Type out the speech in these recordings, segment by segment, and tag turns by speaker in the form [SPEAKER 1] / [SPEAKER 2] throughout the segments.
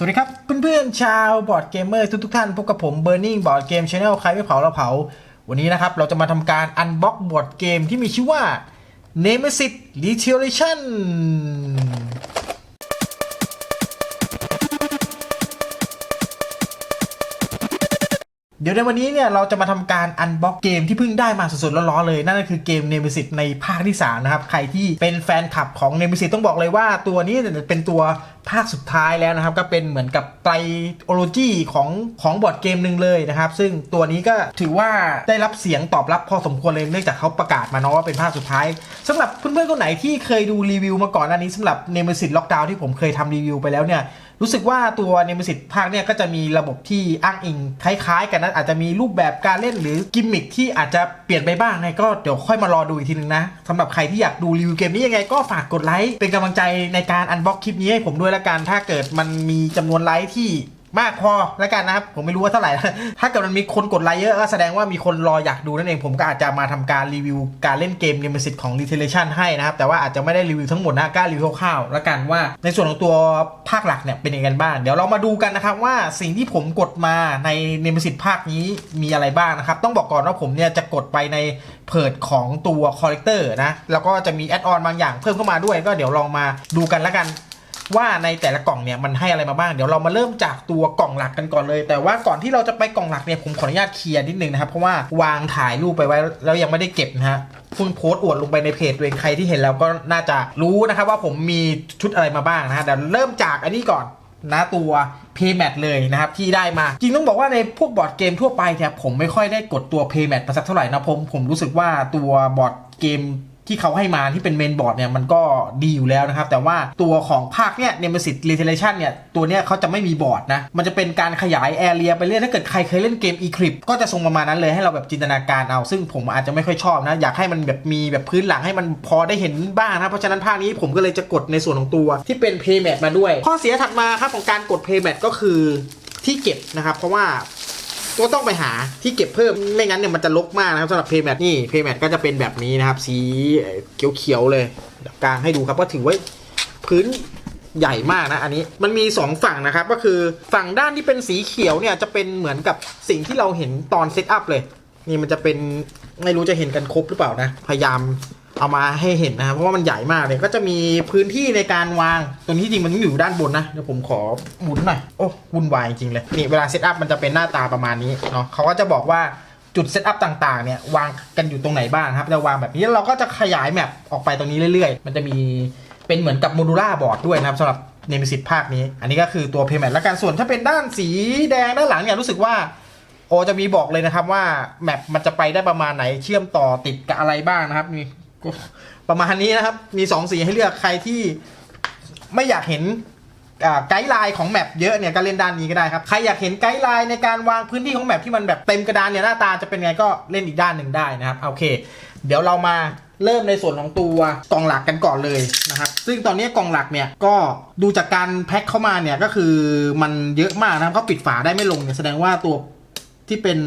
[SPEAKER 1] สวัสดีครับเพื่อนๆชาวบอร์ดเกมเมอร์ทุกๆท่านพบกับผม Burning Board Game Channel ใครไม่เผาเราเผา วันนี้นะครับ เราจะมาทำการอันบ็อกบอร์ดเกมที่มีชื่อว่า Nemesis Retaliation เดี๋ยวในวันนี้เนี่ยเราจะมาทำการอันบ็อกเกมที่เพิ่งได้มาสดๆร้อนๆเลย นั่นก็คือเกม Nemesis ในภาคที่ 3 นะครับ ใครที่เป็นแฟนคลับของ Nemesis ต้องบอกเลยว่าตัวนี้เนี่ยเป็นตัวภาคสุดท้ายแล้วนะครับ ก็เป็นเหมือนกับไตรโอโลจีของของบอร์ดเกมหนึ่งเลยนะครับ ซึ่งตัวนี้ก็ถือว่าได้รับเสียงตอบรับพอสมควรเลยเนื่องจากเขาประกาศมาเนาะว่าเป็นภาคสุดท้ายสำหรับเพื่อนๆคนไหนที่เคยดูรีวิวมาก่อนหน้านี้สำหรับ Nemesis Lockdown ที่ผมเคยทำรีวิวไปแล้วเนี่ย รู้สึกว่าตัวเนมิสิตภาคเนี่ยก็จะมีระบบที่อ้างอิงคล้ายๆ กันนะอาจจะมีรูปแบบการเล่นหรือกิมมิคที่อาจจะเปลี่ยนไปบ้างไงก็เดี๋ยวค่อยมารอดูอีกทีนึงนะสำหรับใครที่อยากดูรีวิวเกมนี้ยังไงก็ฝากกดไลค์เป็นกำลังใจในการอันบ็อกคลิปนี้ให้ผมด้วยละกันถ้าเกิดมันมีจำนวนไลค์ที่ มากพอแล้วกันนะครับ ผมไม่รู้ว่าเท่าไหร่ ถ้าเกิดมันมีคนกดไลค์เยอะก็แสดงว่ามีคนรออยากดูนั่นเอง ผมก็อาจจะมาทำการรีวิวการเล่นเกม Nemesis ของ Retaliation ให้นะครับ แต่ว่าอาจจะไม่ได้รีวิวทั้งหมดนะกล้ารีวิวคร่าวๆแล้วกันว่าในส่วนของตัวภาคหลักเนี่ยเป็นยังไงบ้าง เดี๋ยวเรามาดูกันนะครับว่าสิ่งที่ผมกดมาใน Nemesis ภาคนี้มีอะไรบ้างนะครับ ต้องบอกก่อนว่าผมเนี่ยจะกดไปในเพิดของตัวคอลเลกเตอร์นะ แล้วก็จะมีแอดออนบางอย่างเพิ่มเข้ามาด้วย ก็เดี๋ยวลองมาดูกันแล้วกัน ว่าในแต่ละกล่องเนี่ยมันให้อะไรมาบ้าง เดี๋ยวเรามาเริ่มจากตัวกล่องหลักกันก่อนเลย แต่ว่าก่อนที่เราจะไปกล่องหลักเนี่ยผมขออนุญาตเคลียร์นิดนึงนะครับ เพราะว่าวางถ่ายรูปไปไว้แล้วยังไม่ได้เก็บนะฮะเพิ่งโพสต์อวดลงไปในเพจตัวเองใครที่เห็นแล้วก็น่าจะรู้นะครับว่าผมมีชุดอะไรมาบ้างนะฮะเดี๋ยวเริ่มจากอันนี้ก่อนนะตัว Paymat เลยนะครับที่ได้มา จริงต้องบอกว่าในพวกบอร์ดเกมทั่วไปเนี่ยผมไม่ค่อยได้กดตัว Paymat มาสักเท่าไหร่นะผมผมรู้สึกว่าตัวบอร์ดเกม ที่เขาให้มาที่เป็นเมนบอร์ดเนี่ยมันก็ดีอยู่แล้วนะครับ แต่ว่าตัวของภาคเนี่ย Nemesis Retaliation เนี่ยตัวเนี้ยเขาจะไม่มีบอร์ดนะ มันจะเป็นการขยายแอเรียไปเรื่อยถ้าเกิดใครเคยเล่นเกม Eclipse ก็จะทรงประมาณนั้นเลยให้เราแบบจินตนาการเอา ซึ่งผมอาจจะไม่ค่อยชอบนะ อยากให้มันแบบมีแบบพื้นหลังให้มันพอได้เห็นบ้างนะ เพราะฉะนั้นภาคนี้ผมก็เลยจะกดในส่วนของตัวที่เป็น Paymat มาด้วย ข้อเสียถัดมาครับของการกด Paymat ก็คือที่เก็บนะครับ เพราะว่า ก็ต้องไปหาที่เก็บเพิ่มไม่งั้นเนี่ยมันจะลกมากนะครับสำหรับเพย์แมทนี่เพย์แมทก็จะเป็นแบบนี้นะครับ สีเขียวๆเลยเดี๋ยกลางให้ดูครับก็ถือว่าพื้นใหญ่มากนะอันนี้มันมี 2 ฝั่งนะครับ ก็คือฝั่งด้านที่เป็นสีเขียวเนี่ยจะเป็นเหมือนกับสิ่งที่เราเห็นตอนเซตอัพเลย นี่มันจะเป็นไม่รู้จะเห็นกันครบหรือเปล่านะ พยายาม เอามาให้เห็นนะครับเพราะว่ามันใหญ่มากเลยก็จะมีพื้นที่ในการวางตัวนี้จริงมันต้องอยู่ด้านบนนะเดี๋ยวผมขอหมุนหน่อยโอ้วุ่นวายจริงเลยนี่เวลาเซตอัพมันจะเป็นหน้าตาประมาณนี้เนาะเขาก็จะบอกว่าจุดเซตอัพต่างๆเนี่ยวางกันอยู่ตรงไหนบ้างครับจะวางแบบนี้เราก็จะขยายแมปออกไปตรงนี้เรื่อยๆ มันจะมีเป็นเหมือนกับโมดูล่าบอร์ดด้วยนะครับสำหรับเนมิสิตภาคนี้ อันนี้ก็คือตัวเพย์แมทและการส่วนถ้าเป็นด้านสีแดงด้านหลังเนี่ยรู้สึกว่าโอจะมีบอกเลยนะครับว่าแมปมันจะไปได้ประมาณไหนเชื่อมต่อติดกับอะไรบ้างนะครับนี่ ประมาณนี้นะครับ มี2สีให้เลือกใครที่ไม่อยากเห็นไกด์ไลน์ของแมปเยอะเนี่ยก็เล่นด้านนี้ก็ได้ครับ ใครอยากเห็นไกด์ไลน์ในการวางพื้นที่ของแมปที่มันแบบเต็มกระดานเนี่ยหน้าตาจะเป็นไงก็เล่นอีกด้านหนึ่งได้นะครับโอเค เดี๋ยวเรามาเริ่มในส่วนของตัวกล่องหลักกันก่อนเลยนะครับ ซึ่งตอนนี้กล่องหลักเนี่ยก็ดูจากการแพ็คเข้ามาเนี่ยก็คือมันเยอะมากนะครับเขาปิดฝาได้ไม่ลงเนี่ยแสดงว่าตัวที่เป็น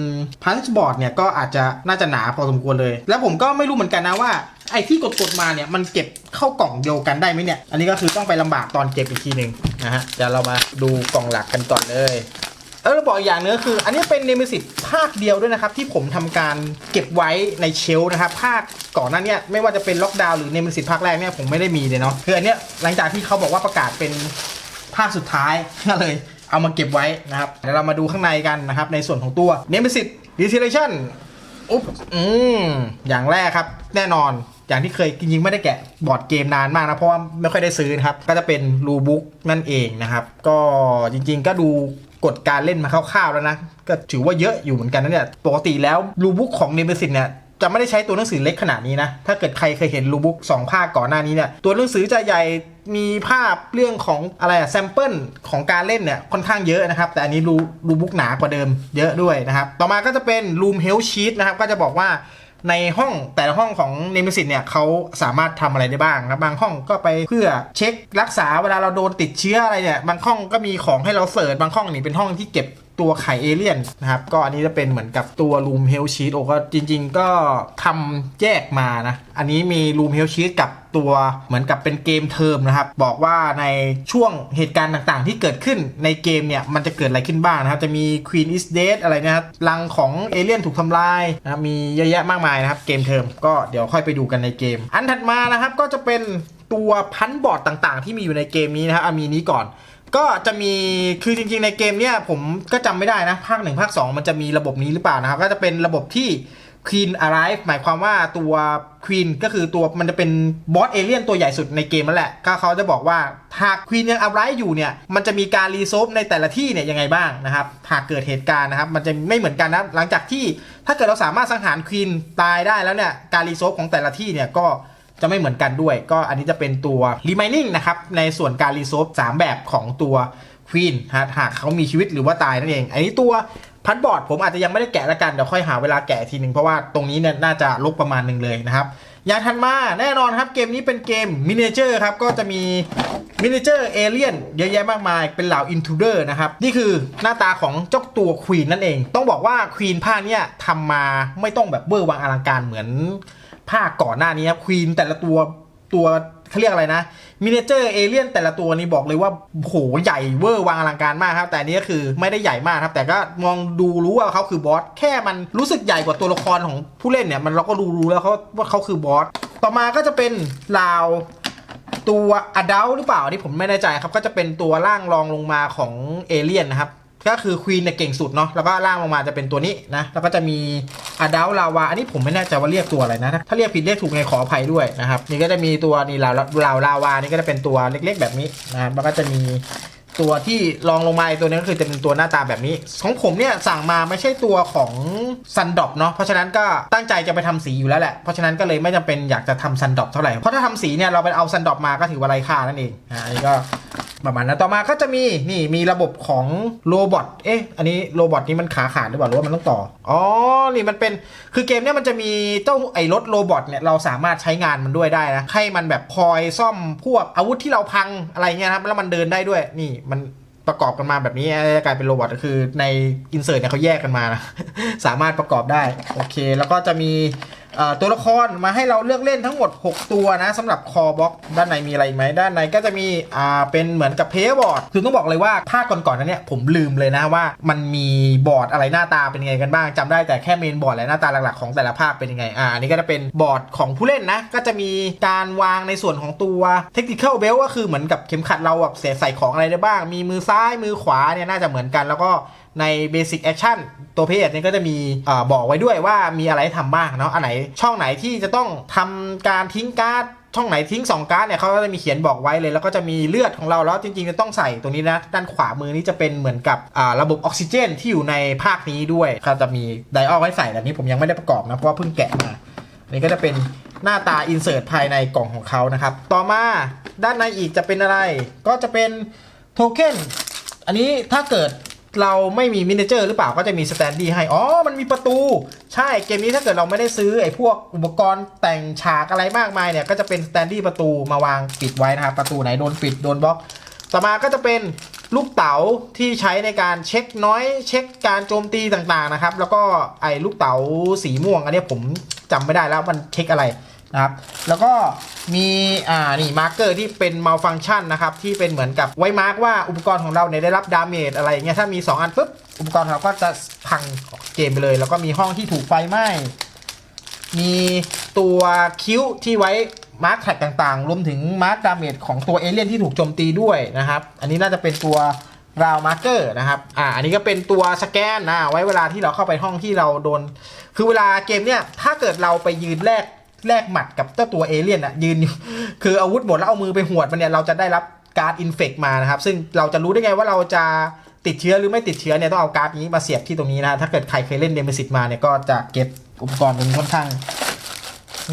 [SPEAKER 1] พันช์บอร์ดเนี่ยก็อาจจะน่าจะหนาพอสมควรเลย แล้วผมก็ไม่รู้เหมือนกันนะว่า ไอ้ที่กดๆมาเนี่ยมันเก็บเข้ากล่องเดียวกันได้ไหมเนี่ย อันนี้ก็คือต้องไปลำบากตอนเก็บอีกทีหนึ่งนะฮะเดี๋ยวเรามาดูกล่องหลักกันก่อนเลยเออเราบอกอีกอย่างนึงก็คือ อันนี้เป็นเนมิสิตภาคเดียวด้วยนะครับ ที่ผมทำการเก็บไว้ในเชลนะครับ ภาคก่อนหน้าเนี้ไม่ว่าจะเป็นล็อกดาวน์หรือเนมิสิตภาคแรกเนี่ยผมไม่ได้มีเลยเนาะคืออันเนี้ยหลังจากที่เขาบอกว่าประกาศเป็นภาคสุดท้ายก็เลยเอามาเก็บไว้นะครับเดี๋ยวเรามาดูข้างในกันนะครับ ในส่วนของตัว Nemesis Retaliation อุ๊บอืมอย่างแรกครับ แน่นอน อย่างที่เคยจริงๆไม่ได้แกะบอร์ดเกมนานมากนะเพราะว่าไม่ค่อยได้ซื้อนะครับ ก็จะเป็นรูบุ๊กนั่นเองนะครับ ก็จริงๆก็ดูกฎการเล่นมาคร่าวๆแล้วนะ ก็ถือว่าเยอะอยู่เหมือนกันนะเนี่ยปกติแล้วรูบุ๊กของ Nemesis เนี่ยจะไม่ได้ใช้ตัวหนังสือเล็กขนาดนี้นะ ถ้าเกิดใครเคยเห็นรูบุ๊กสองภาคก่อนหน้านี้เนี่ย ตัวหนังสือจะใหญ่ มีภาพเรื่องของอะไรอะแซมเปิลของการเล่นเนี่ยค่อนข้างเยอะนะครับ แต่อันนี้รูรูบุ๊กหนากว่าเดิมเยอะด้วยนะครับ ต่อมาก็จะเป็น Room Health Sheet นะครับ ก็จะบอกว่า ในห้องแต่ละห้องของเนมิสิตเนี่ยเขาสามารถทำอะไรได้บ้างนะบางห้องก็ไปเพื่อเช็ครักษาเวลาเราโดนติดเชื้ออะไรเนี่ยบางห้องก็มีของให้เราเสิร์ชบางห้องนี่เป็นห้องที่เก็บตัวไข่เอเลี่ยนนะครับ ก็อันนี้จะเป็นเหมือนกับตัวรูมเฮลชีตโอ้ก็จริง ๆ ก็ทำแยกมานะ อันนี้มีรูมเฮลชีตกับตัวเหมือนกับเป็นเกมเทอมนะครับ บอกว่าในช่วงเหตุการณ์ต่างๆ ที่เกิดขึ้นในเกมเนี่ย มันจะเกิดอะไรขึ้นบ้างนะครับ จะมี Queen is dead อะไรนะครับรังของเอเลี่ยนถูกทำลายนะครับมีเยอะแยะมากมายนะครับ เกมเทอมก็เดี๋ยวค่อยไปดูกันในเกม อันถัดมานะครับก็จะเป็นตัวพันบอร์ดต่างๆ ที่มีอยู่ในเกมนี้นะครับอามีนี้ก่อน ก็จะมีคือจริงๆในเกมเนี่ยผมก็จำไม่ได้นะ ภาค1ภาค2มันจะมีระบบนี้หรือเปล่านะครับ ก็จะเป็นระบบที่ Queen Arrive หมายความว่าตัว Queen ก็คือตัวมันจะเป็นบอสเอเลี่ยนตัวใหญ่สุดในเกมนั่นแหละ ก็เขาจะบอกว่าหาก Queen ยัง Arrive อยู่เนี่ย มันจะมีการรีโซฟในแต่ละที่เนี่ยยังไงบ้างนะครับ หากเกิดเหตุการณ์นะครับ มันจะไม่เหมือนกันนะ หลังจากที่ถ้าเกิดเราสามารถสังหาร Queen ตายได้แล้วเนี่ย การรีโซฟของแต่ละที่เนี่ยก็ จะไม่เหมือนกันด้วย ก็อันนี้จะเป็นตัว remaining นะครับ ในส่วนการรีโซฟ3แบบของตัว Queen ฮะหากเขามีชีวิตหรือว่าตายนั่นเอง อันนี้ตัวพัดบอร์ดผมอาจจะยังไม่ได้แกะละกัน เดี๋ยวค่อยหาเวลาแกะทีหนึ่งเพราะว่าตรงนี้เนี่ยน่าจะลบประมาณหนึ่งเลยนะครับอย่างทันมาแน่นอนครับเกมนี้เป็นเกมมินิเจอร์ครับ ก็จะมีมินิเจอร์เอเลียนเยอะแยะมากมายเป็นเหล่าอินทูเดอร์นะครับ นี่คือหน้าตาของเจ้าตัวควีนนั่นเอง ต้องบอกว่าควีนภาคเนี้ยทำมาไม่ต้องแบบเวอร์วังอลังการเหมือน ภาคก่อนหน้านี้ครับควีนแต่ละตัวตัวเขาเรียกอะไรนะมินิเจอร์เอเลี่ยนแต่ละตัวนี่บอกเลยว่าโหใหญ่เวอร์วางอลังการมากครับ แต่นี้ก็คือไม่ได้ใหญ่มากครับ แต่ก็มองดูรู้ว่าเขาคือบอสแค่มันรู้สึกใหญ่กว่าตัวละครของผู้เล่นเนี่ย มันเราก็รู้รู้แล้วเขาว่าเขาคือบอสต่อมาก็จะเป็นลาวตัวอดัลหรือเปล่านี่ผมไม่แน่ใจครับ ก็จะเป็นตัวล่างรองลงมาของเอเลี่ยนนะครับ ก็คือควีนเนี่ยเก่งสุดเนาะแล้วก็ล่างลงมาจะเป็นตัวนี้นะแล้วก็จะมีอดัลลาวาอันนี้ผมไม่แน่ใจว่าเรียกตัวอะไรนะ ถ้าเรียกผิดเรียกถูกไงขออภัยด้วยนะครับนี่ก็จะมีตัวนี่ลาวลาวลาวานี่ก็จะเป็นตัวเล็กๆ แบบนี้นะครับแล้วก็จะมี ตัวที่รองลงมาตัวนึงก็คือจะเป็นตัวหน้าตาแบบนี้ ของผมเนี่ยสั่งมาไม่ใช่ตัวของซันด o ปเนาะเพราะฉะนั้นก็ตั้งใจจะไปทำสีอยู่แล้วแหละ เพราะฉะนั้นก็เลยไม่จำเป็นอยากจะทำซันด o ปเท่าไหร่ เพราะถ้าทำสีเนี่ยเราไปเอาซันด o ปมาก็ถือว่าไร้ค่านั่นเองอ่าอันนี้ก็ประมาณนั้นต่อมาก็จะมีนี่มีระบบของโรบอทเอ๊ะอันนี้โรบอทนี้มันขาขาดหรือเปล่าหรือว่ามันต้องต่ออ๋อนี่มันเป็นคือเกมเนี่ยมันจะมีเจ้าไอ้รถโรบอทเนี่ยเราสามารถใช้งานมันด้วยได้นะให้มันแบบคอยซ่อมพวกอาวุธที่เราพังอะไรเงี้ยนะครับแล้วมันเดินได้ด้วยนี่มันประกอบกันมาแบบนี้กลายเป็นโรบอทก็คือในอินเสิร์ตเนี่ยเขาแยกกันมานะสามารถประกอบได้ โอเค แล้วก็จะมี ตัวละครมาให้เราเลือกเล่นทั้งหมด 6 ตัวนะสำหรับคอบล็อกด้านในมีอะไรอีกไหมด้านในก็จะมีอ่าเป็นเหมือนกับเพย์บอร์ดคือต้องบอกเลยว่าภาคก่อนๆนั้นเนี่ยผมลืมเลยนะว่า มันมีบอร์ดอะไรหน้าตาเป็นยังไงกันบ้างจำได้แต่แค่เมนบอร์ดและหน้าตาหลักๆของแต่ละภาคเป็นยังไงอ่าอันนี้ก็จะเป็นบอร์ดของผู้เล่นนะ ก็จะมีการวางในส่วนของตัวเทคนิค a l belt ก็คือเหมือนกับเข็มขัดเราแบบใส่ของอะไรได้บ้าง มีมือซ้ายมือขวาเนี่ยน่าจะเหมือนกันแล้วก็ ใน Basic Action ตัวเพจเนี่ยก็จะมีอบอกไว้ด้วยว่ามีอะไรให้ทำบ้างเนาะอันไหนช่องไหนที่จะต้องทำการทิ้งการ์ดช่องไหนทิ้ง 2 การ์ดเนี่ยเขาก็จะมีเขียนบอกไว้เลย แล้วก็จะมีเลือดของเราแล้วจริงๆจะต้องใส่ตรงนี้นะ ด้านขวามือนี้จะเป็นเหมือนกับระบบออกซิเจนที่อยู่ในภาคนี้ด้วยเขาจะมีไดออลไว้ใส่แต่นี้ผมยังไม่ได้ประกอบนะ เพราะว่าเพิ่งแกะมาอันนี้ก็จะเป็นหน้าตาอินเสิร์ตภายในกล่องของเขานะครับ ต่อมาด้านในอีกจะเป็นอะไร ก็จะเป็นโทเค็นอันนี้ถ้าเกิด เราไม่มีมินิเจอร์หรือเปล่าก็จะมีสแตนดี้ให้ อ๋อ มันมีประตู ใช่เกมนี้ถ้าเกิดเราไม่ได้ซื้อไอ้พวกอุปกรณ์แต่งฉากอะไรมากมายเนี่ย ก็จะเป็นสแตนดี้ประตูมาวางปิดไว้นะครับ ประตูไหนโดนปิดโดนบล็อก ต่อมาก็จะเป็นลูกเต๋าที่ใช้ในการเช็คน้อย เช็คการโจมตีต่างๆนะครับ แล้วก็ไอ้ลูกเต๋าสีม่วงอันนี้ผมจำไม่ได้แล้วมันเช็คอะไร นะครับ แล้วก็มีอ่านี่มาร์กเกอร์ที่เป็น malfunction นะครับที่เป็นเหมือนกับไว้มาร์กว่าอุปกรณ์ของเราเนี่ยได้รับดาเมจอะไรเงี้ยถ้ามี 2 อันปุ๊บอุปกรณ์เราก็จะพังเกมไปเลย แล้วก็มีห้องที่ถูกไฟไหม้มีตัวคิ้วที่ไว้มาร์คแท็กต่างๆ รวมถึงมาร์คดาเมจของตัวเอเลี่ยนที่ถูกโจมตีด้วยนะครับ อันนี้น่าจะเป็นตัวราวมาร์เกอร์นะครับ อ่า อันนี้ก็เป็นตัวสแกนนะ ไว้เวลาที่เราเข้าไปห้องที่เราโดน คือเวลาเกมเนี่ย ถ้าเกิดเราไปยืนแลก แลกหมัดกับเจ้าตัวเอเลี่ยนอะยืนอยู่คืออาวุธหมดแล้วเอามือไปหวดมันเนี่ยเราจะได้รับการ์ดอินเฟกมานะครับ ซึ่งเราจะรู้ได้ไงว่าเราจะติดเชื้อหรือไม่ติดเชื้อเนี่ยต้องเอาการ์ดนี้มาเสียบที่ตรงนี้นะถ้าเกิดใครเคยเล่นเดมซิตมาเนี่ยก็จะเก็บอุปกรณ์ตรงนี้ค่อนข้าง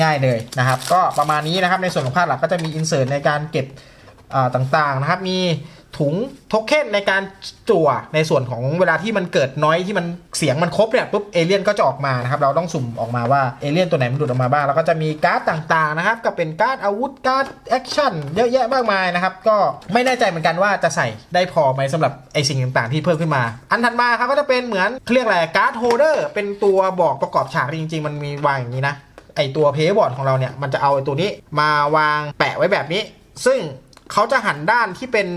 [SPEAKER 1] ง่ายเลยนะครับ ก็ประมาณนี้นะครับในส่วนของภาคหลักก็จะมีอินเสิร์ตในการเก็บอ่าต่างๆนะครับ มี ถุงโทเค็นในการจั่วในส่วนของเวลาที่มันเกิดน้อยที่มันเสียงมันครบเนี่ยปุ๊บเอเลี่ยนก็จะออกมานะครับเราต้องสุ่มออกมาว่าเอเลี่ยนตัวไหนมันหลุดออกมาบ้างแล้วก็จะมีการ์ดต่างๆนะครับก็เป็นการ์ดอาวุธการ์ดแอคชั่นเยอะแยะมากมายนะครับก็ไม่แน่ใจเหมือนกันว่าจะใส่ได้พอไหมสำหรับไอสิ่งต่างๆที่เพิ่มขึ้นมา อันถัดมาครับก็จะเป็นเหมือนเรียกอะไรการ์ดโฮเดอร์เป็นตัวบอกประกอบฉากจริง ๆ มันมีวางอย่างนี้นะไอตัวเพย์บอร์ดของเราเนี่ยมันจะเอาไอตัวนี้มาวางแปะไว้แบบนี้ ซึ่งเขาจะหันด้านที่เป็น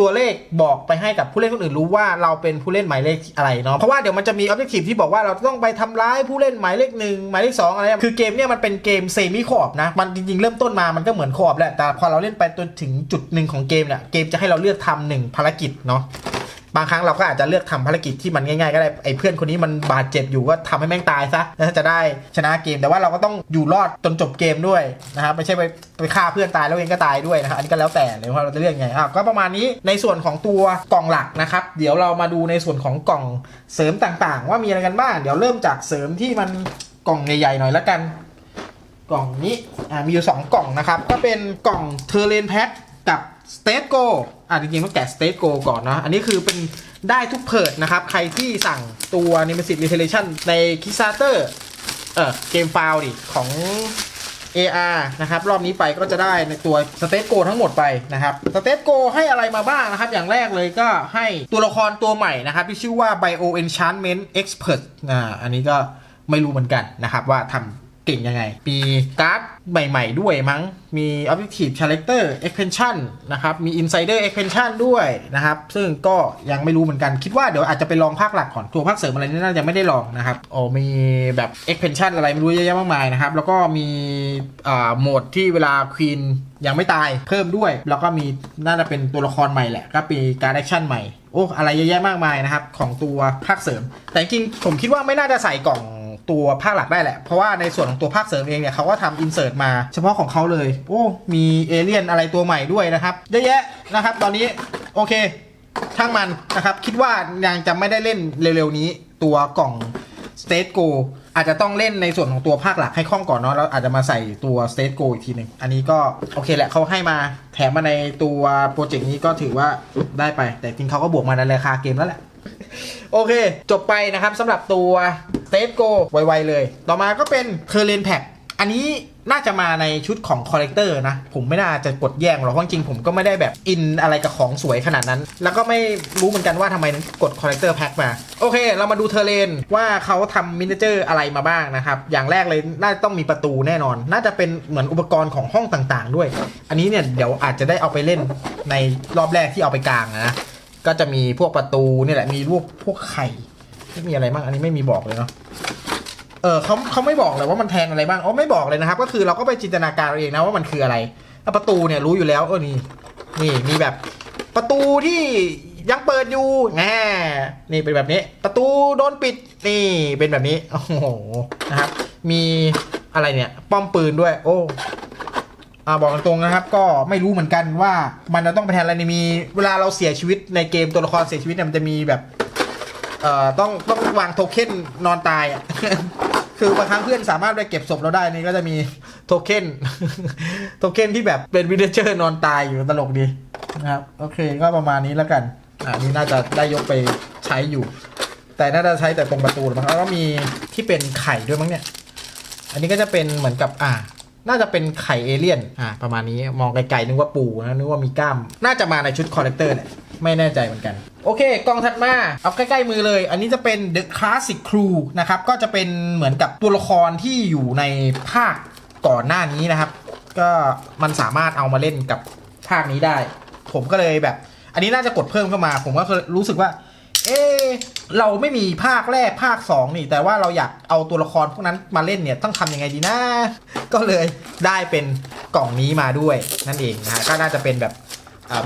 [SPEAKER 1] ตัวเลขบอกไปให้กับผู้เล่นคนอื่นรู้ว่าเราเป็นผู้เล่นหมายเลขอะไรเนาะเพราะว่าเดี๋ยวมันจะมีออบเจกตีฟที่บอกว่าเราต้องไปทำร้ายผู้เล่นหมายเลขหนึ่งหมายเลขสองอะไรคือเกมเนี่ยมันเป็นเกมเซมิคออบนะมันจริงๆเริ่มต้นมามันก็เหมือนคออบแหละแต่พอเราเล่นไปจนถึงจุดหนึ่งของเกมเนี่ยเกมจะให้เราเลือกทำหนึ่งภารกิจเนาะ บางครั้งเราก็อาจจะเลือกทำภารกิจที่มันง่ายๆก็ได้ไอ้เพื่อนคนนี้มันบาดเจ็บอยู่ก็ทำให้แม่งตายซะแล้วจะได้ชนะเกม แต่ว่าเราก็ต้องอยู่รอดจนจบเกมด้วยนะครับไม่ใช่ไปไปฆ่าเพื่อนตายแล้วเองก็ตายด้วยนะครับอันนี้ก็แล้วแต่เลยว่าเราจะเลือกไงอะก็ประมาณนี้ในส่วนของตัวกล่องหลักนะครับ เดี๋ยวเรามาดูในส่วนของกล่องเสริมต่างๆ ว่ามีอะไรกันบ้างเดี๋ยวเริ่มจากเสริมที่มันกล่องใหญ่ๆหน่อยละกัน กล่องนี้อ่ามีอยู่ 2 กล่องนะครับ ก็เป็นกล่องเทอร์เรนแพ็คกับ สเต g โกอ่าจริงๆต้องแกะสเต g โกก่อนนะอันนี้คือเป็นได้ทุกเพิร์ดนะครับ ใครที่สั่งตัว n e m e s i s Revelation ใน Kickstarter เออเกมฟาวดิของ AR นะครับ รอบนี้ไปก็จะได้ในตัวสเต g โกทั้งหมดไปนะครับสเต g โกให้อะไรมาบ้างนะครับ อย่างแรกเลยก็ให้ตัวละครตัวใหม่นะครับ ที่ชื่อว่า Bio Enchantment Expert อ่าอันนี้ก็ไม่รู้เหมือนกันนะครับว่าทำ เก่งยังไงมีการ์ดใหม่ ๆ ด้วยมั้ง มี Objective Character Expansion นะครับ มี Insider Expansion ด้วยนะครับ ซึ่งก็ยังไม่รู้เหมือนกัน คิดว่าเดี๋ยวอาจจะไปลองภาคหลักก่อนตัวภาคเสริมอะไรนี่น่าจะไม่ได้ลองนะครับโอ้มีแบบ Expansion อะไรไม่รู้เยอะแยะมากมายนะครับ แล้วก็มีโหมดที่เวลาควีนยังไม่ตายเพิ่มด้วย แล้วก็มีน่าจะเป็นตัวละครใหม่แหละ ก็มีการแอคชั่นใหม่ โอ้ อะไรเยอะแยะมากมายนะครับ ของตัวภาคเสริม แต่จริงๆผมคิดว่าไม่น่าจะใส่กล่อง ตัวภาคหลักได้แหละ เพราะว่าในส่วนของตัวภาคเสริมเองเนี่ยเขาก็ทำอินเสิร์ตมาเฉพาะของเขาเลย โอ้ มีเอเลี่ยนอะไรตัวใหม่ด้วยนะครับเยอะแยะนะครับ ตอนนี้โอเคช่างมันนะครับ คิดว่ายังจะไม่ได้เล่นเร็วๆนี้ตัวกล่อง State Go อาจจะต้องเล่นในส่วนของตัวภาคหลักให้คล่องก่อนเนาะแล้วอาจจะมาใส่ตัว State Go อีกทีหนึ่งอันนี้ก็โอเคแหละเขาให้มาแถมมาในตัวโปรเจกต์นี้ก็ถือว่าได้ไป แต่จริงเขาก็บวกมาในราคาเกมแล้วแหละ โอเค จบไปนะครับสำหรับตัว State Go ไวๆเลย ต่อมาก็เป็น c u r r e n Pack อันนี้น่าจะมาในชุดของคอเลกเตอร์นะ ผมไม่น่าจะกดแย่งหรอกเพราะจริงผมก็ไม่ได้แบบอินอะไรกับของสวยขนาดนั้น แล้วก็ไม่รู้เหมือนกันว่าทำไมกดคอเลกเตอร์แพ็คมา โอเค เรามาดูเทเรนว่าเขาทำมินิเจอร์อะไรมาบ้างนะครับ อย่างแรกเลยน่าจะต้องมีประตูแน่นอน น่าจะเป็นเหมือนอุปกรณ์ของห้องต่างๆ ด้วย อันนี้เนี่ยเดี๋ยวอาจจะได้เอาไปเล่นในรอบแรกที่เอาไปกลางนะ ก็จะมีพวกประตูนี่แหละมีรูปพวกไข่ไม่มีอะไรบ้างอันนี้ไม่มีบอกเลยเนาะเออเขาเขาไม่บอกเลยว่ามันแทนอะไรบ้างอ๋อไม่บอกเลยนะครับ ก็คือเราก็ไปจินตนาการเอาเองนะว่ามันคืออะไรแล้วประตูเนี่ยรู้อยู่แล้วเออนี่นี่มีแบบประตูที่ยังเปิดอยู่แง่นี่เป็นแบบนี้ ประตูโดนปิดนี่เป็นแบบนี้โอ้โหนะครับมีอะไรเนี่ย ป้อมปืนด้วย โอ้ อ่าบอกตรงๆนะครับ ก็ไม่รู้เหมือนกันว่ามันจะต้องไปแทนอะไรนี่มี เวลาเราเสียชีวิตในเกมตัวละครเสียชีวิตเนี่ยมันจะมีแบบเอ่อต้องต้องวางโทเค็นนอนตายอะ คือบางครั้งเพื่อนสามารถไปเก็บศพเราได้นี่ก็จะมีโทเค็นโทเค็นที่แบบเป็นวิดเจอร์นอนตายอยู่ตลกดีนะครับ โอเคก็ประมาณนี้แล้วกันอ่านี่น่าจะได้ยกไปใช้อยู่ แต่น่าจะใช้แต่ตรงประตูมั้งแล้วก็มีที่เป็นไข่ด้วยมั้งเนี่ย อันนี้ก็จะเป็นเหมือนกับอ่า น่าจะเป็นไข่เอเลี่ยน อ่า ประมาณนี้ มองไกลๆนึกว่าปูนะ นึกว่ามีกล้าม น่าจะมาในชุดคอลเลกเตอร์แหละไม่แน่ใจเหมือนกัน โอเค กล่องถัดมา เอาใกล้ๆมือเลย อันนี้จะเป็น The Classic Crew นะครับ ก็จะเป็นเหมือนกับตัวละครที่อยู่ในภาคก่อนหน้านี้นะครับ ก็มันสามารถเอามาเล่นกับภาคนี้ได้ ผมก็เลยแบบ อันนี้น่าจะกดเพิ่มเข้ามา ผมก็รู้สึกว่า เอะเราไม่มีภาคแรกภาค 2 นี่ แต่ว่าเราอยากเอาตัวละครพวกนั้นมาเล่นเนี่ยต้องทำยังไงดีนะ ก็เลยได้เป็นกล่องนี้มาด้วยนั่นเองนะฮะก็น่าจะเป็นแบบ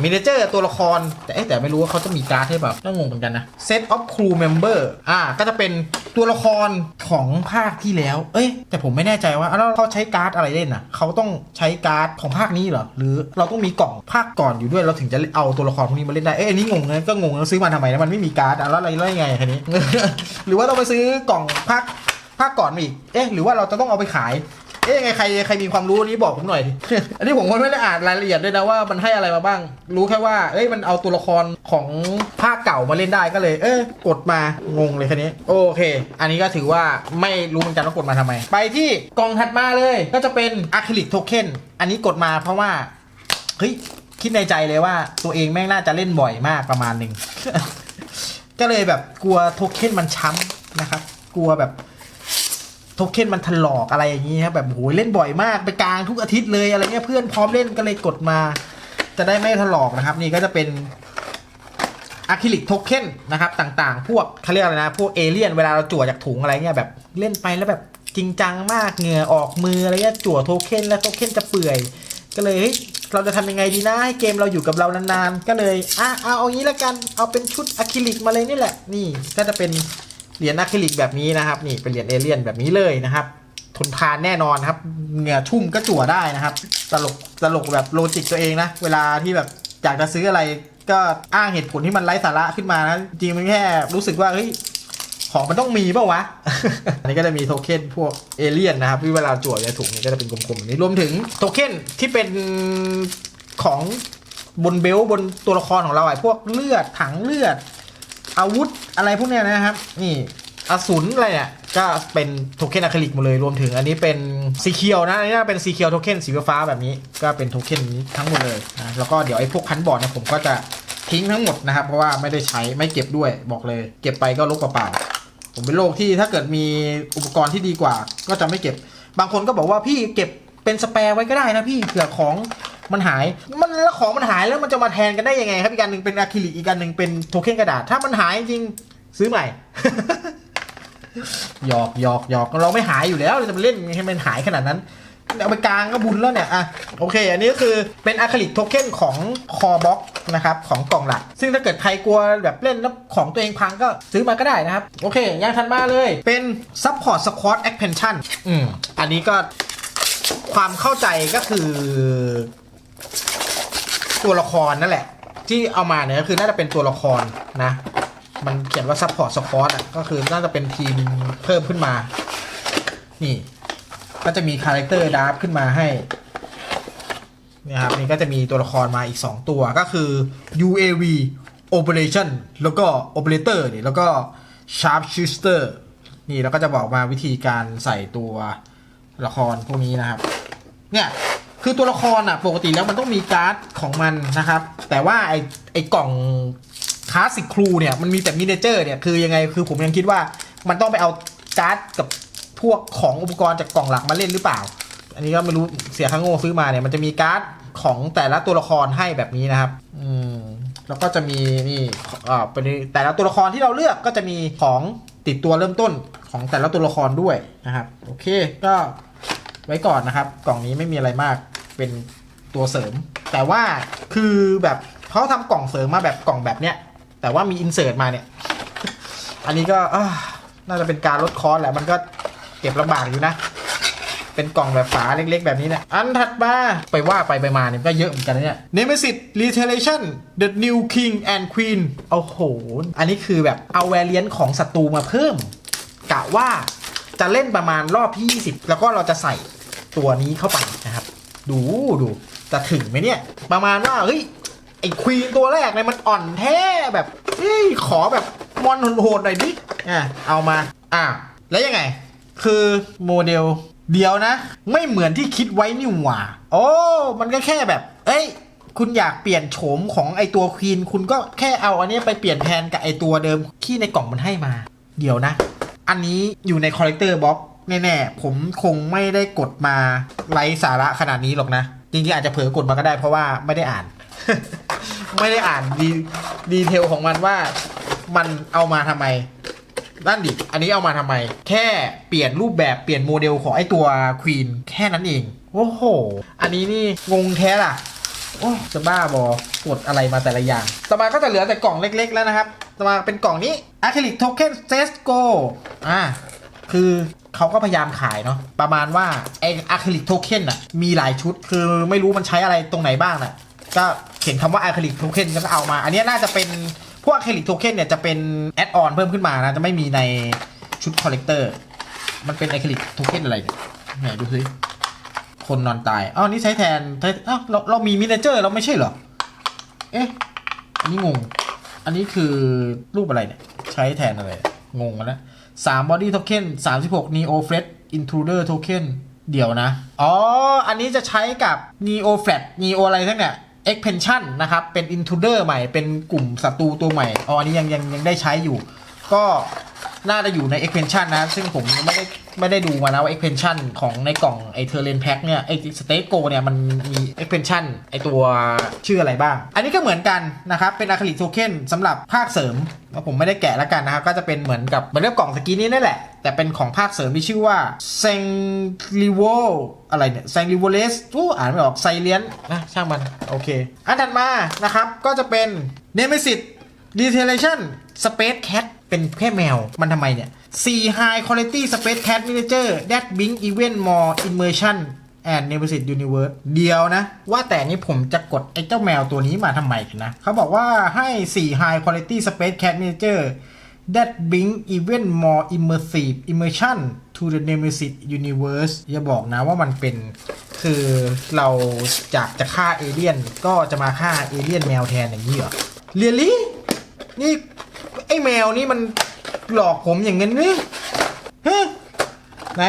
[SPEAKER 1] มินิเจอร์ตัวละคร แต่เอ๊ะแต่ไม่รู้ว่าเขาจะมีการ์ดให้แบบก็งงเหมือนกันนะ Set of Crew Member อ่า ก็จะเป็นตัวละครของภาคที่แล้ว เอ้ย แต่ผมไม่แน่ใจว่าแล้วเขาใช้การ์ดอะไรเล่นอะ เขาต้องใช้การ์ดของภาคนี้เหรอ หรือเราต้องมีกล่องภาคก่อนอยู่ด้วย เราถึงจะเอาตัวละครพวกนี้มาเล่นได้ เอ้ยอันนี้งงนะก็งงแล้วซื้อมาทำไมนะมันไม่มีการ์ดอะแล้วอะไรยังไงคันนี้ หรือว่าต้องไปซื้อกล่องภาคภาคก่อนมาอีก เอ๊ะ หรือว่าเราจะต้องเอาไปขาย เอ๊ะยังไงใครใครมีความรู้นี้บอกผมหน่อย อันนี้ผมก็ไม่ได้อ่านรายละเอียดด้วยนะว่ามันให้อะไรมาบ้าง รู้แค่ว่า เอ้ยมันเอาตัวละครของภาคเก่ามาเล่นได้ก็เลย เอ้ยกดมางงเลยคันนี้ โอเค อันนี้ก็ถือว่าไม่รู้เหมือนกันว่ากดมาทำไม ไปที่กล่องถัดมาเลย ก็จะเป็นอะคริลิกโทเค็นอันนี้กดมาเพราะว่าเฮ้ยคิดในใจเลยว่าตัวเองแม่งน่าจะเล่นบ่อยมากประมาณหนึ่งก็เลยแบบกลัวโทเค็นมันช้ำนะครับ กลัวแบบ โทเค็นมันถลอกอะไรอย่างนี้ครับแบบโหยเล่นบ่อยมากไปกลางทุกอาทิตย์เลยอะไรเงี้ยเพื่อนพร้อมเล่นก็เลยกดมา จะได้ไม่ถลอกนะครับ นี่ก็จะเป็นอะคริลิกโทเค็นนะครับต่างๆ พวกเขาเรียกอะไรนะ พวกเอเลี่ยนเวลาเราจั่วจากถุงอะไรเงี้ยแบบเล่นไปแล้วแบบจริงจังมากเหงื่อออกมืออะไรเงี้ยจั่วโทเค็นแล้วโทเค็นจะเปื่อย ก็เลยเฮ้ยเราจะทำยังไงดีนะให้เกมเราอยู่กับเรานานๆ ก็เลยอะเอาเอางี้ละกันเอาเป็นชุดอะคริลิกมาเลยนี่แหละ นี่ก็จะเป็น เหรียญอะคริลิกแบบนี้นะครับ นี่เป็นเหรียญเอเลี่ยนแบบนี้เลยนะครับ ทนทานแน่นอนครับ เหงื่อชุ่มก็จั่วได้นะครับ ตลกตลกแบบโลจิกตัวเองนะ เวลาที่แบบอยากจะซื้ออะไรก็อ้างเหตุผลที่มันไร้สาระขึ้นมานะจริงมันแค่รู้สึกว่าเฮ้ยของมันต้องมีเปล่าวะ อันนี้ก็จะมีโทเค็นพวกเอเลี่ยนนะครับที่เวลาจั่วในถุงนี้ก็จะเป็นกลมๆนี้รวมถึงโทเค็นที่เป็นของบนเบลต์บนตัวละครของเราไอ้พวกเลือดถังเลือด อาวุธอะไรพวกเนี้ยนะครับ นี่อสูรอะไรเนี่ยก็เป็นโทเค็นอะคริลิกหมดเลยรวมถึงอันนี้เป็นสีเคียวนะอันนี้น่าเป็นสีเคียวโทเค็นสีฟ้าแบบนี้ก็เป็นโทเค็นนี้ทั้งหมดเลยนะแล้วก็เดี๋ยวไอ้พวกพันบอร์ดเนี่ยผมก็จะทิ้งทั้งหมดนะครับ เพราะว่าไม่ได้ใช้ไม่เก็บด้วยบอกเลย เก็บไปก็ลกเปล่าๆผมเป็นโรคที่ถ้าเกิดมีอุปกรณ์ที่ดีกว่า ก็จะไม่เก็บ บางคนก็บอกว่าพี่เก็บเป็นสแปร์ไว้ก็ได้นะพี่เผื่อของ มันหาย มันแล้วของมันหายแล้วมันจะมาแทนกันได้ยังไง ครับอีกอันหนึ่งเป็นอะคริลิกอีกอันหนึ่งเป็นโทเค็นกระดาษ ถ้ามันหายจริงซื้อใหม่ หยอกหยอกหยอกเราไม่หายอยู่แล้วเราจะไปเล่นให้มันหายขนาดนั้นเอาไปกลางก็บุญแล้วเนี่ยอะโอเค อันนี้ก็คือเป็นอะคริลิกโทเค็นของคอบ็อกนะครับของกล่องหลัก ซึ่งถ้าเกิดใครกลัวแบบเล่นแล้วของตัวเองพังก็ซื้อมาก็ได้นะครับ โอเคอย่างทันมาเลย เป็น Support Squad Expansion อืมอันนี้ก็ความเข้าใจก็คือ ตัวละครนั่นแหละ ที่เอามาเนี่ยก็คือน่าจะเป็นตัวละครนะ มันเขียนว่า support squad อะก็คือน่าจะเป็นทีมเพิ่มขึ้นมา นี่ ก็จะมีคาแรคเตอร์ดาร์ฟขึ้นมาให้เนี่ยครับนี่ก็จะมีตัวละครมาอีก 2 ตัวก็คือ UAV Operation แล้วก็ Operator นี่แล้วก็ Sharpshooter นี่แล้วก็จะบอกมาวิธีการใส่ตัวละครพวกนี้นะครับ เนี่ย คือตัวละครอะปกติแล้วมันต้องมีการ์ดของมันนะครับ แต่ว่าไอไอกล่องคลาสสิกครูเนี่ยมันมีแต่มินิเจอร์เนี่ยคือยังไงคือผมยังคิดว่ามันต้องไปเอาการ์ดกับพวกของอุปกรณ์จากกล่องหลักมาเล่นหรือเปล่า อันนี้ก็ไม่รู้เสียค่างโง่ซื้อมาเนี่ยมันจะมีการ์ดของแต่ละตัวละครให้แบบนี้นะครับ อืมแล้วก็จะมีนี่อ่าเป็นแต่ละตัวละครที่เราเลือกก็จะมีของติดตัวเริ่มต้นของแต่ละตัวละครด้วยนะครับ โอเค ก็ไว้ก่อนนะครับ กล่องนี้ไม่มีอะไรมาก เป็นตัวเสริม แต่ว่าคือแบบเขาทำกล่องเสริมมาแบบกล่องแบบเนี้ย แต่ว่ามีอินเสิร์ตมาเนี่ย อันนี้ก็น่าจะเป็นการลดคอสแหละ มันก็เก็บลำบากอยู่นะ เป็นกล่องแบบฝาเล็กๆ แบบนี้เนี่ยอันถัดมาไปว่าไปไปมาเนี่ยก็เยอะเหมือนกันเนี่ย Nemesis Retaliation The New King and Queen โอ้โห อันนี้คือแบบเอาแวรเลียนของศัตรูมาเพิ่ม กะว่าจะเล่นประมาณรอบที่ 20 แล้วก็เราจะใส่ตัวนี้เข้าไปนะครับ ดูดูจะถึงไหมเนี่ย ประมาณว่าเฮ้ยไอ้ควีนตัวแรกเนี่ยมันอ่อนแท้แบบเฮ้ยขอแบบมอนโหดๆหน่อยดิอะเอามาอะแล้วยังไง คือโมเดลเดียวนะ ไม่เหมือนที่คิดไว้นี่หว่า โอ้มันก็แค่แบบ เอ้ย คุณอยากเปลี่ยนโฉมของไอตัวควีนคุณก็แค่เอาอันนี้ไปเปลี่ยนแทนกับไอตัวเดิมที่ในกล่องมันให้มา เดี๋ยวนะ อันนี้อยู่ในคอลเลกเตอร์บ็อก แน่ๆ ผมคงไม่ได้กดมาไร้สาระขนาดนี้หรอกนะ จริงๆ อาจจะเผลอกดมาก็ได้เพราะว่าไม่ได้อ่าน ไม่ได้อ่านดีดีเทลของมันว่ามันเอามาทำไมนั่นดิ อันนี้เอามาทำไม แค่เปลี่ยนรูปแบบเปลี่ยนโมเดลของไอตัวควีนแค่นั้นเอง โอ้โห อันนี้นี่งงแท้ล่ะ โอ้จะบ้าบอกดอะไรมาแต่ละอย่าง ต่อมาก็จะเหลือแต่กล่องเล็กๆแล้วนะครับ ต่อมาเป็นกล่องนี้ Acrylic Token s e s c o อ่า คือ เขาก็พยายามขายเนาะประมาณว่าไออะคริลิกโทเค็นอะมีหลายชุดคือไม่รู้มันใช้อะไรตรงไหนบ้างน่ะก็เขียนคำว่าอะคริลิกโทเค็นก็เอามา อันนี้น่าจะเป็นพวกอะคริลิกโทเค็นเนี่ยจะเป็นแอดออนเพิ่มขึ้นมานะ จะไม่มีในชุดคอลเลกเตอร์มันเป็นอะคริลิกโทเค็นอะไรเนี่ยไหนดูซิคนนอนตายอ้าวนี่ใช้แทนใช้อ้าวเราเรามีมินิเจอร์เราไม่ใช่เหรอเอ๊ะอันนี้งง อันนี้คือรูปอะไรเนี่ยใช้แทนอะไรงงแล้ว สามบอดี้โทเค็นสามสิบหก neo flat intruder token เดี๋ยวนะ อ๋อ อันนี้จะใช้กับ neo flat neo อะไรทั้งเนี่ย expansion นะครับ เป็น intruder ใหม่ เป็นกลุ่มศัตรูตัวใหม่ อ๋อ อันนี้ยังยังยังได้ใช้อยู่ ก็ น่าจะอยู่ใน expansion นะ ซึ่งผมไม่ได้ไม่ได้ดูมานะว่า expansion ของในกล่องไอเทอร์เลนแพ็คเนี่ยไอสเต็กโกเนี่ยมันมี expansion ไอตัวชื่ออะไรบ้าง อันนี้ก็เหมือนกันนะครับ เป็นอะคริลิกโทเค็นสำหรับภาคเสริมแล้วผมไม่ได้แกะแล้วกันนะครับ ก็จะเป็นเหมือนกับเหมือนกับกล่องสกีนี้นั่นแหละ แต่เป็นของภาคเสริมที่ชื่อว่า s a n g r i v o อะไรเนี่ย s a n g r i v o l e s อู้อ่านไม่ออกไซเลียนนะช่างมัน โอเค อันถัดมานะครับก็จะเป็น Nemesis Detailation Space Cat เป็นแค่แมว มันทำไมเนี่ย4 High Quality Space Cat Miniature that bring even more immersion and Nemesis Universe เดียวนะ ว่าแต่นี้ผมจะกดไอ้เจ้าแมวตัวนี้มาทำไมกันนะ เขาบอกว่าให้ 4 High Quality Space Cat Miniature that bring even more immersive immersion to the Nemesis Universe อย่าบอกนะว่ามันเป็นคือเราจากจะฆ่าเอเลี่ยนก็จะมาฆ่าเอเลี่ยนแมวแทนอย่างนี้เหรอเรียลี่ นี่ไอ้แมวนี่มันหลอกผมอย่างเงี้ยนี่ฮะไหน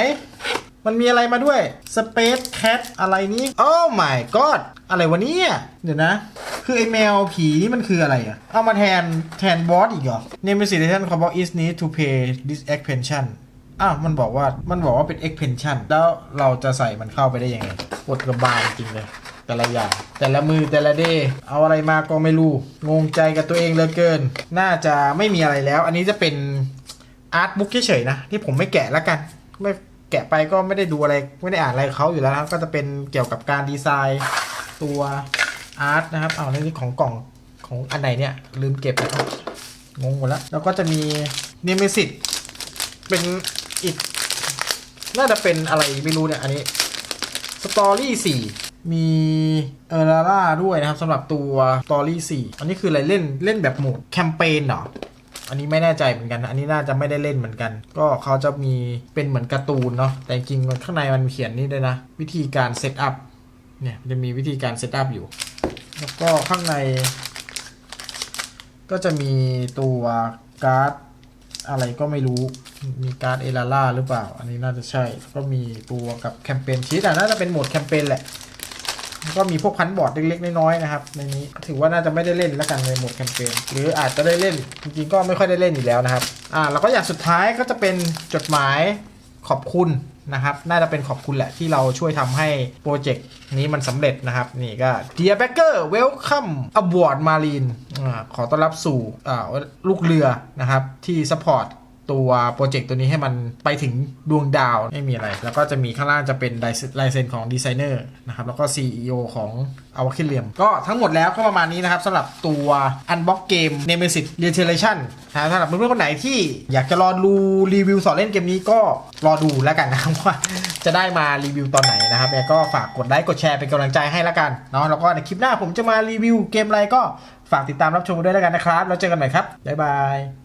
[SPEAKER 1] มันมีอะไรมาด้วย Space Cat อะไรนี้ Oh my god อะไรวะเนี่ย เดี๋ยวนะ คือไอ้แมวผีนี่มันคืออะไรอะเอามาแทนแทนบอสอีกเหรอ Nemesis c o m b o is need to pay this expansion อ้าวมันบอกว่ามันบอกว่าเป็น expansion แล้วเราจะใส่มันเข้าไปได้ยังไงปวดกระบาลจริงเลย แต่ละอย่าง แต่ละมือแต่ละเดย์เอาอะไรมาก็ไม่รู้ งงใจกับตัวเองเหลือเกิน น่าจะไม่มีอะไรแล้ว อันนี้จะเป็นอาร์ตบุ๊กเฉยๆนะ ที่ผมไม่แกะแล้วกัน ไม่แกะไปก็ไม่ได้ดูอะไร ไม่ได้อ่านอะไรเขาอยู่แล้วครับ ก็จะเป็นเกี่ยวกับการดีไซน์ตัวอาร์ตนะครับ เอาในนี้ของกล่องของอันไหนเนี่ย ลืมเก็บครับงงหมดแล้ว แล้วก็จะมีเนมิสิตเป็นอีก น่าจะเป็นอะไรไม่รู้เนี่ย อันนี้สตอรี่สี่ มีเออร์ล่าด้วยนะครับสำหรับตัวตอรี่สี่อันนี้คืออะไรเล่นเล่นแบบโหมดแคมเปญเหรออันนี้ไม่แน่ใจเหมือนกัน อันนี้น่าจะไม่ได้เล่นเหมือนกัน ก็เขาจะมีเป็นเหมือนการ์ตูนเนาะ แต่จริงข้างในมันเขียนนี่ด้วยนะ วิธีการเซตอัพ เนี่ยจะมีวิธีการเซตอัพอยู่ แล้วก็ข้างใน ก็จะมีตัวการ์ดอะไรก็ไม่รู้ มีการ์ดเอลาล่าหรือเปล่า อันนี้น่าจะใช่ ก็มีตัวกับแคมเปญชีตอะน่าจะเป็นโหมดแคมเปญแหละ ก็มีพวกพันบอร์ดเล็กๆน้อยๆนะครับในนี้ถือว่าน่าจะไม่ได้เล่นแล้วกันในโหมดแคมเปญหรืออาจจะได้เล่นจริงๆก็ไม่ค่อยได้เล่นอยู่แล้วนะครับอ่าแล้วก็อย่างสุดท้ายก็จะเป็นจดหมายขอบคุณนะครับน่าจะเป็นขอบคุณแหละที่เราช่วยทำให้โปรเจกต์นี้มันสำเร็จนะครับ นี่ก็ Dear Backer Welcome aboard Marine อ่าขอต้อนรับสู่อ่าลูกเรือนะครับที่ support ตัวโปรเจกต์ตัวนี้ให้มันไปถึงดวงดาวไม่มีอะไร แล้วก็จะมีข้างล่างจะเป็นลายเซ็นของดีไซเนอร์นะครับ แล้วก็ CEO ของอวาคิเลียม ก็ทั้งหมดแล้วก็ประมาณนี้นะครับสำหรับตัว Unbox Game Nemesis Reiteration นะสำหรับเพื่อนๆคนไหนที่อยากจะรอดูรีวิวสอนเล่นเกมนี้ก็รอดูแล้วกันนะครับว่าจะได้มารีวิวตอนไหนนะครับเนี่ยก็ฝากกดไลค์กดแชร์เป็นกำลังใจให้แล้วกันเนาะแล้วก็ในคลิปหน้าผมจะมารีวิวเกมอะไรก็ฝากติดตามรับชมด้วยแล้วกันนะครับ แล้วเจอกันใหม่ครับบ๊ายบาย